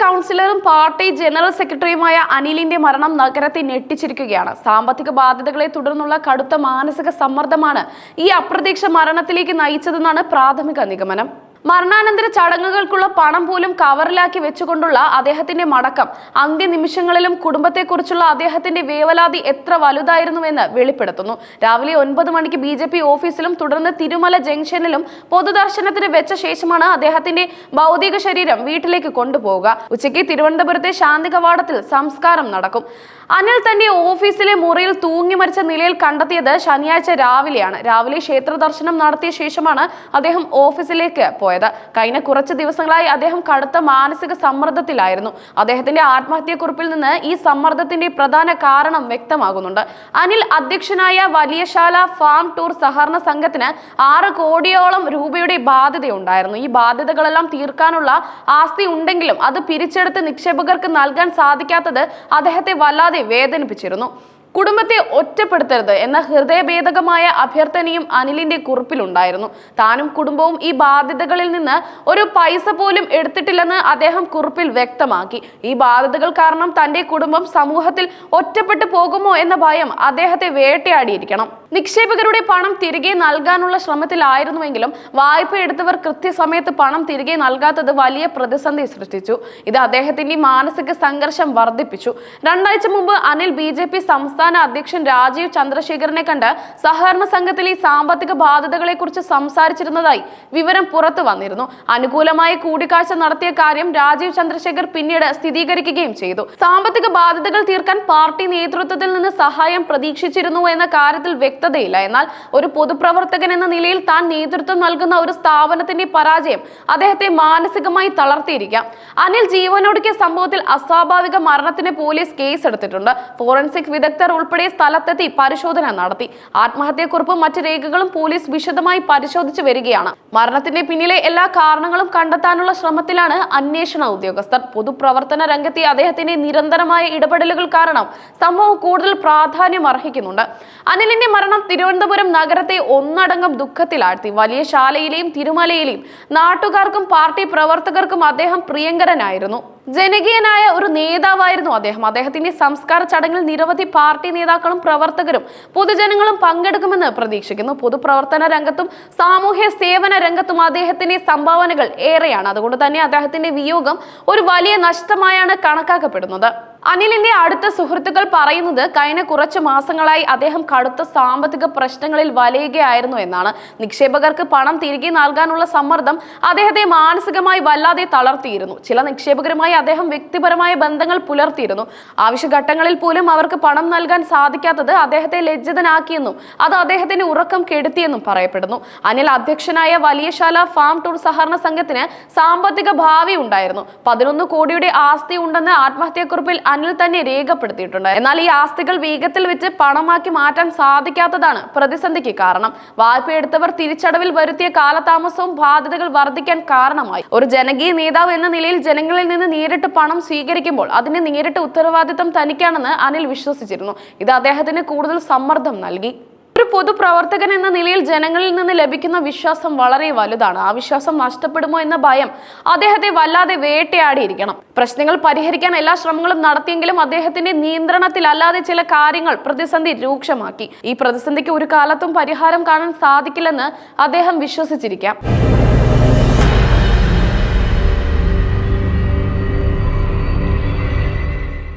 കൗൺസിലറും party general സെക്രട്ടറിയുമായ അനിലിന്റെ മരണം നഗരത്തെ ഞെട്ടിച്ചിരിക്കുകയാണ്. സാമ്പത്തിക ബാധ്യതകളെ തുടർന്നുള്ള കടുത്ത മാനസിക സമ്മർദ്ദമാണ് ഈ അപ്രതീക്ഷ മരണത്തിലേക്ക് നയിച്ചതെന്നാണ് പ്രാഥമിക നിഗമനം. മരണാനന്തര ചടങ്ങുകൾക്കുള്ള പണം പോലും കവറിലാക്കി വെച്ചുകൊണ്ടുള്ള അദ്ദേഹത്തിന്റെ മടക്കം. അന്ത്യനിമിഷങ്ങളിലും കുടുംബത്തെക്കുറിച്ചുള്ള അദ്ദേഹത്തിന്റെ വേവലാതി എത്ര വലുതായിരുന്നുവെന്ന് വെളിപ്പെടുത്തുന്നു. രാവിലെ ഒൻപത് മണിക്ക് ബി ജെ പി ഓഫീസിലും തുടർന്ന് തിരുമല ജംഗ്ഷനിലും പൊതുദർശനത്തിന് വെച്ച ശേഷമാണ് അദ്ദേഹത്തിന്റെ ഭൗതിക ശരീരം വീട്ടിലേക്ക് കൊണ്ടുപോവുക. ഉച്ചയ്ക്ക് തിരുവനന്തപുരത്തെ ശാന്തി കവാടത്തിൽ സംസ്കാരം നടക്കും. അനിൽ തന്റെ ഓഫീസിലെ മുറിയിൽ തൂങ്ങി മരിച്ച നിലയിൽ കണ്ടെത്തിയത് ശനിയാഴ്ച രാവിലെയാണ്. രാവിലെ ക്ഷേത്ര ദർശനം നടത്തിയ ശേഷമാണ് അദ്ദേഹം ഓഫീസിലേക്ക് പോയത്. കഴിഞ്ഞ കുറച്ച് ദിവസങ്ങളായി അദ്ദേഹം കടുത്ത മാനസിക സമ്മർദ്ദത്തിലായിരുന്നു. അദ്ദേഹത്തിന്റെ ആത്മഹത്യക്കുറിപ്പിൽ നിന്ന് ഈ സമ്മർദ്ദത്തിന്റെ പ്രധാന കാരണം വ്യക്തമാകുന്നുണ്ട്. അനിൽ അധ്യക്ഷനായ വലിയശാല ഫാം ടൂർ സഹകരണ സംഘത്തിന് ആറ് കോടിയോളം രൂപയുടെ ബാധ്യതയുണ്ടായിരുന്നു. ഈ ബാധ്യതകളെല്ലാം തീർക്കാനുള്ള ആസ്തി ഉണ്ടെങ്കിലും അത് പിരിച്ചെടുത്ത് നിക്ഷേപകർക്ക് നൽകാൻ സാധിക്കാത്തത് അദ്ദേഹത്തെ വല്ലാതെ വേദനിപ്പിച്ചിരുന്നു. കുടുംബത്തെ ഒറ്റപ്പെടുത്തരുത് എന്ന ഹൃദയഭേദകമായ അഭ്യർത്ഥനയും അനിലിന്റെ കുറിപ്പിലുണ്ടായിരുന്നു. താനും കുടുംബവും ഈ ബാധ്യതകളിൽ നിന്ന് ഒരു പൈസ പോലും എടുത്തിട്ടില്ലെന്ന് അദ്ദേഹം കുറിപ്പിൽ വ്യക്തമാക്കി. ഈ ബാധ്യതകൾ കാരണം തന്റെ കുടുംബം സമൂഹത്തിൽ ഒറ്റപ്പെട്ടു പോകുമോ എന്ന ഭയം അദ്ദേഹത്തെ വേട്ടയാടിയിരിക്കണം. നിക്ഷേപകരുടെ പണം തിരികെ നൽകാനുള്ള ശ്രമത്തിലായിരുന്നുവെങ്കിലും വായ്പ എടുത്തവർ കൃത്യസമയത്ത് പണം തിരികെ നൽകാത്തത് വലിയ പ്രതിസന്ധി സൃഷ്ടിച്ചു. ഇത് അദ്ദേഹത്തിന്റെ മാനസിക സംഘർഷം വർദ്ധിപ്പിച്ചു. രണ്ടാഴ്ച മുമ്പ് അനിൽ ബി ജെ പി സംസ്ഥാന അധ്യക്ഷൻ രാജീവ് ചന്ദ്രശേഖരനെ കണ്ട് സഹകരണ സംഘത്തിലെ സാമ്പത്തിക ബാധ്യതകളെ കുറിച്ച് സംസാരിച്ചിരുന്നതായി വിവരം പുറത്തു വന്നിരുന്നു. അനുകൂലമായ കൂടിക്കാഴ്ച നടത്തിയ കാര്യം രാജീവ് ചന്ദ്രശേഖർ പിന്നീട് സ്ഥിരീകരിക്കുകയും ചെയ്തു. സാമ്പത്തിക ബാധ്യതകൾ തീർക്കാൻ പാർട്ടി നേതൃത്വത്തിൽ നിന്ന് സഹായം പ്രതീക്ഷിച്ചിരുന്നു എന്ന കാര്യത്തിൽ വ്യക്തതയില്ല. എന്നാൽ ഒരു പൊതുപ്രവർത്തകൻ എന്ന നിലയിൽ താൻ നേതൃത്വം നൽകുന്ന ഒരു സ്ഥാപനത്തിന്റെ പരാജയം അദ്ദേഹത്തെ മാനസികമായി തളർത്തിയിരിക്കാം. അനിൽ ജീവനൊടുക്കിയ സംഭവത്തിൽ അസ്വാഭാവിക മരണത്തിന് പോലീസ് കേസ് എടുത്തിട്ടുണ്ട് ഫോറൻസിക് വിദഗ്ധർ ഉൾപ്പെടെ സ്ഥലത്തെത്തി പരിശോധന നടത്തി. ആത്മഹത്യക്കുറിപ്പും മറ്റ് രേഖകളും പോലീസ് വിശദമായി പരിശോധിച്ചു വരികയാണ്. മരണത്തിന്റെ പിന്നിലെ എല്ലാ കാരണങ്ങളും കണ്ടെത്താനുള്ള ശ്രമത്തിലാണ് അന്വേഷണ ഉദ്യോഗസ്ഥർ. പൊതുപ്രവർത്തന രംഗത്തെ അദ്ദേഹത്തിന്റെ നിരന്തരമായ ഇടപെടലുകൾ കാരണം സംഭവം കൂടുതൽ പ്രാധാന്യം അർഹിക്കുന്നുണ്ട് അനിലിന്റെ മരണം തിരുവനന്തപുരം നഗരത്തെ ഒന്നടങ്കം ദുഃഖത്തിലാഴ്ത്തി. വലിയ ശാലയിലെയും തിരുമലയിലെയും നാട്ടുകാർക്കും പാർട്ടി പ്രവർത്തകർക്കും അദ്ദേഹം പ്രിയങ്കരനായിരുന്നു. ജനകീയനായ ഒരു നേതാവായിരുന്നു അദ്ദേഹം. അദ്ദേഹത്തിന്റെ സംസ്കാര ചടങ്ങിൽ നിരവധി പാർട്ടി നേതാക്കളും പ്രവർത്തകരും പൊതുജനങ്ങളും പങ്കെടുക്കുമെന്ന് പ്രതീക്ഷിക്കുന്നു. പൊതുപ്രവർത്തന രംഗത്തും സാമൂഹ്യ സേവന രംഗത്തും അദ്ദേഹത്തിന്റെ സംഭാവനകൾ ഏറെയാണ്. അതുകൊണ്ട് തന്നെ അദ്ദേഹത്തിന്റെ വിയോഗം ഒരു വലിയ നഷ്ടമായാണ് കണക്കാക്കപ്പെടുന്നത്. അനിലിന്റെ അടുത്ത സുഹൃത്തുക്കൾ പറയുന്നത് കഴിഞ്ഞ കുറച്ച് മാസങ്ങളായി അദ്ദേഹം കടുത്ത സാമ്പത്തിക പ്രശ്നങ്ങളിൽ വലയുകയായിരുന്നു എന്നാണ്. നിക്ഷേപകർക്ക് പണം തിരികെ നൽകാനുള്ള സമ്മർദ്ദം അദ്ദേഹത്തെ മാനസികമായി വല്ലാതെ തളർത്തിയിരുന്നു. ചില നിക്ഷേപകരുമായി അദ്ദേഹം വ്യക്തിപരമായ ബന്ധങ്ങൾ പുലർത്തിയിരുന്നു. ആവശ്യഘട്ടങ്ങളിൽ പോലും അവർക്ക് പണം നൽകാൻ സാധിക്കാത്തത് അദ്ദേഹത്തെ ലജ്ജിതനാക്കിയെന്നും അത് അദ്ദേഹത്തിന്റെ ഉറക്കം കെടുത്തിയെന്നും പറയപ്പെടുന്നു. അനിൽ അധ്യക്ഷനായ വലിയശാല ഫാം ടൂർ സഹകരണ സംഘത്തിന് സാമ്പത്തിക ഭാവി ഉണ്ടായിരുന്നു. പതിനൊന്ന് കോടിയുടെ ആസ്തി ഉണ്ടെന്ന് ആത്മഹത്യക്കുറിപ്പിൽ അനിൽ തന്നെ രേഖപ്പെടുത്തിയിട്ടുണ്ട്. എന്നാൽ ഈ ആസ്തികൾ വേഗത്തിൽ വെച്ച് പണമാക്കി മാറ്റാൻ സാധിക്കാത്തതാണ് പ്രതിസന്ധിക്ക് കാരണം. വായ്പ എടുത്തവർ തിരിച്ചടവിൽ വരുത്തിയ കാലതാമസവും ബാധ്യതകൾ വർദ്ധിക്കാൻ കാരണമായി. ഒരു ജനകീയ നേതാവ് എന്ന നിലയിൽ ജനങ്ങളിൽ നിന്ന് നേരിട്ട് പണം സ്വീകരിക്കുമ്പോൾ അതിന്റെ നേരിട്ട് ഉത്തരവാദിത്തം തനിക്കാണെന്ന് അനിൽ വിശ്വസിച്ചിരുന്നു. ഇത് അദ്ദേഹത്തിന് കൂടുതൽ സമ്മർദ്ദം നൽകി. ഒരു പൊതുപ്രവർത്തകൻ എന്ന നിലയിൽ ജനങ്ങളിൽ നിന്ന് ലഭിക്കുന്ന വിശ്വാസം വളരെ വലുതാണ്. ആ വിശ്വാസം നഷ്ടപ്പെടുമോ എന്ന ഭയം അദ്ദേഹത്തെ വല്ലാതെ വേട്ടയാടിയിരിക്കണം. പ്രശ്നങ്ങൾ പരിഹരിക്കാൻ എല്ലാ ശ്രമങ്ങളും നടത്തിയെങ്കിലും അദ്ദേഹത്തിന്റെ നിയന്ത്രണത്തിലല്ലാതെ ചില കാര്യങ്ങൾ പ്രതിസന്ധി രൂക്ഷമാക്കി. ഈ പ്രതിസന്ധിക്ക് ഒരു കാലത്തും പരിഹാരം കാണാൻ സാധിക്കില്ലെന്ന് അദ്ദേഹം വിശ്വസിച്ചിരിക്കാം.